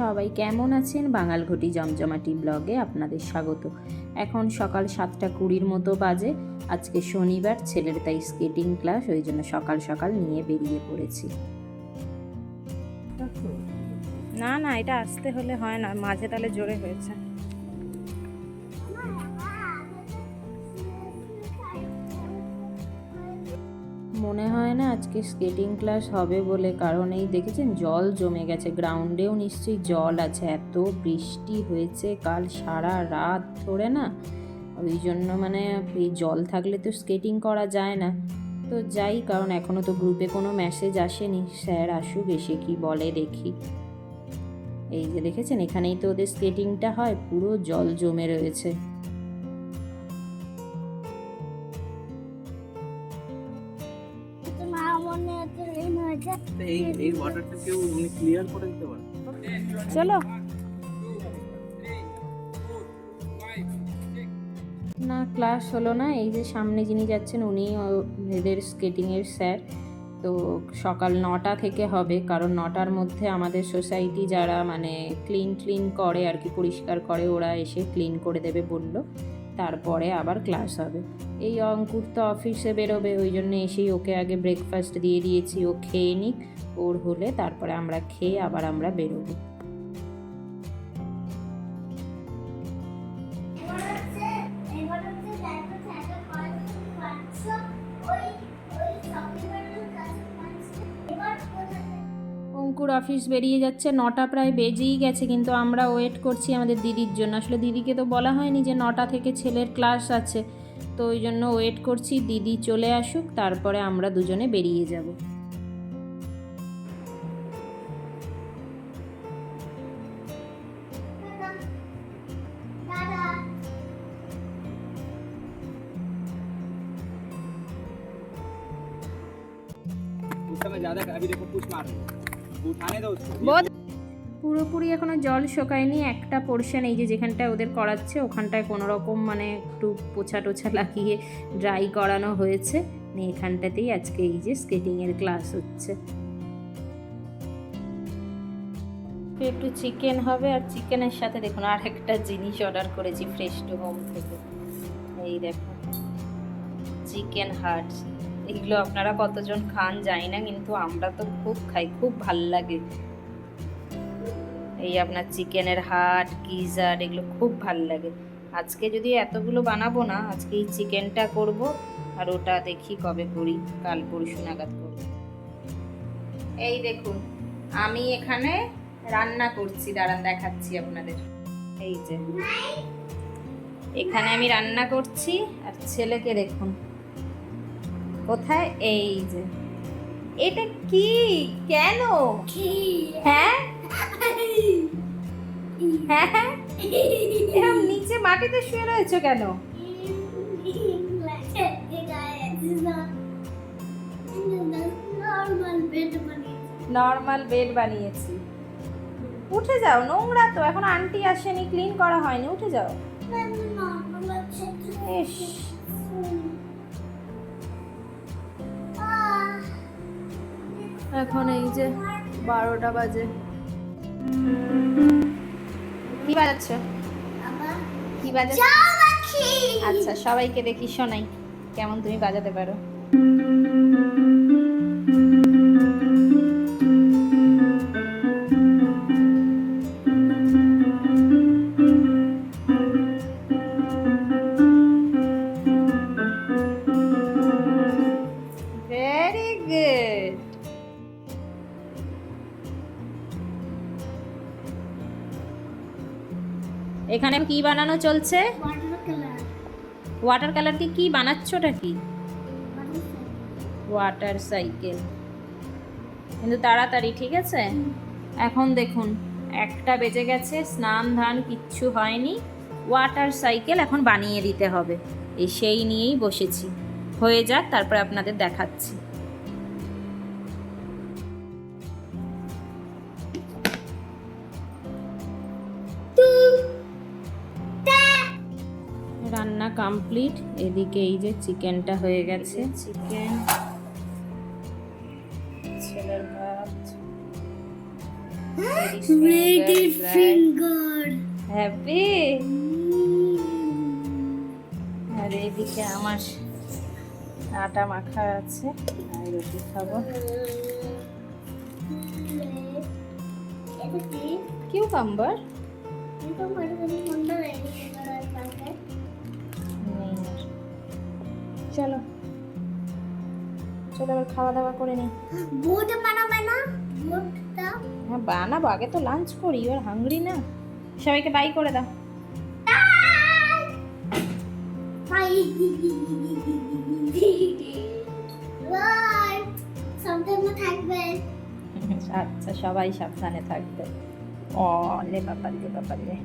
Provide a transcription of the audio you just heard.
সবাই কেমন আছেন? বাঙাল ঘটি জমজমাটি ব্লগে আপনাদের স্বাগত। এখন সকাল সাতটা কুড়ির মতো বাজে। আজকে শনিবার, ছেলের তাই স্কেটিং ক্লাস, ওই জন্য সকাল সকাল নিয়ে বেরিয়ে পড়েছি। না না, এটা আসতে হলে হয় না, মাঝে তাহলে জোরে হয়েছে। মনে হয় না আজকে স্কেটিং ক্লাস হবে বলে, কারণ এই দেখেছেন জল জমে গেছে গ্রাউন্ডেও নিশ্চয়ই জল আছে, এত বৃষ্টি হয়েছে কাল সারা রাত ধরে না, ওই জন্য মানে এই জল থাকলে তো স্কেটিং করা যায় না। তো যাই, কারণ এখনও তো গ্রুপে কোনো মেসেজ আসেনি, স্যার আসুক, এসে কি বলে দেখি। এই যে দেখেছেন, এখানেই তো ওদের স্কেটিংটা হয়, পুরো জল জমে রয়েছে। মা মনে হচ্ছে হয়েছে এই এই ওয়াটারটা কেউ উনি ক্লিয়ার করে দিতে পারে চলো। না ক্লাস হলো না। এই যে সামনে যিনি যাচ্ছেন উনি ও- এদের স্কেটিংয়ের স্যার তো সকাল নটা থেকে হবে কারণ নটার মধ্যে আমাদের সোসাইটি যারা মানে ক্লিন ক্লিন করে আর কি পরিষ্কার করে ওরা এসে ক্লিন করে দেবে বলল। তারপরে আবার ক্লাস হবে। এই অঙ্কুর তো অফিসে বেরোবে, ওই জন্য এসেই ওকে আগে ব্রেকফাস্ট দিয়ে দিয়েছি, ও খেয়ে নিক, ওর হলে তারপরে আমরা খেয়ে আবার আমরা বেরোবো। অফিস বেরিয়ে যাচ্ছে নটা প্রায় বেজেই গেছে কিন্তু আমরা ওয়েট করছি আমাদের দিদির জন্য আসলে দিদিকে তো বলা হয়নি যে নটা থেকে ছেলের ক্লাস আছে তো ওই জন্য ওয়েট করছি দিদি চলে আসুক তারপরে আমরা দুজনে বেরিয়ে যাব দাদা उस समय ज्यादा अभी देखो पुश मार পুরোপুরি এখনও জল শোকায়নি একটা পোর্শন এই যে যেখানটায় ওদের করাচ্ছে ওখানটায় কোনো রকম মানে একটু পোছা টোছা লাগিয়ে ড্রাই করানো হয়েছে। এখানটাতেই আজকে এই যে স্কেটিংয়ের ক্লাস হচ্ছে। একটু চিকেন হবে আর চিকেনের সাথে দেখুন আর একটা জিনিস অর্ডার করেছি ফ্রেশ টু হোম থেকে। এই দেখো চিকেন হার্ট এগুলো আপনারা কতজন খান জানি না, কিন্তু আমরা তো খুব খাই, খুব ভালো লাগে। এই আপনার চিকেনের হাট গিজার এগুলো খুব ভালো লাগে। আজকে যদি এতগুলো বানাবো না, আজকে এই চিকেনটা করব, আর ওটা দেখি কবে করি, কাল পরশু নাগাদ করব। এই দেখুন, আমি এখানে রান্না করছি, দাঁড়ান দেখাচ্ছি আপনাদের। এই যে, এখানে আমি রান্না করছি, আর ছেলেকে দেখুন। কোথায়? এই যে। এটা কি? কেন? কি? হ্যাঁ? হ্যাঁ এরকম নিচে মাটিতে শুয়ে রয়েছো কেন? নর্মাল বেড বানিয়েছি। উঠে যাও নোংরা তো এখন আন্টি আসেনি ক্লিন করা হয়নি উঠে যাও। ইস। এখন এই যে বারোটা বাজে। কি বাজাচ্ছে? কি বাজাচ্ছে? আচ্ছা সবাইকে দেখি শোনাই কেমন তুমি বাজাতে পারো। এখানে কি বানানো চলছে? ওয়াটার কালার কি কি বানাচ্ছোটা কি? ওয়াটার সাইকেল কিন্তু তাড়াতাড়ি ঠিক আছে? এখন দেখুন একটা বেজে গেছে স্নান ধান কিচ্ছু হয়নি। ওয়াটার সাইকেল এখন বানিয়ে দিতে হবে। এই সেই নিয়েই বসেছি। হয়ে যাক তারপরে আপনাদের দেখাচ্ছি। রান্না কমপ্লিট এদিকে এই যে চিকেনটা হয়ে গেছে চিকেন ছেলের ভাত finger. হ্যাপি আর এদিকে আমার আটা মাখা আছে আর রুটি খাব এটা কি? কিউ কাম্বার চলো। চলো এবার খাওয়া দাওয়া করে নিই বুট বানাবে না? বুটটা হ্যাঁ বানাবো আগে তো লাঞ্চ করি ইউর হাংরি না। সবাইকে বাই করে দাও। আচ্ছা সবাই সাবধানে থাকবে। ও লে বাবা লে বাবা লে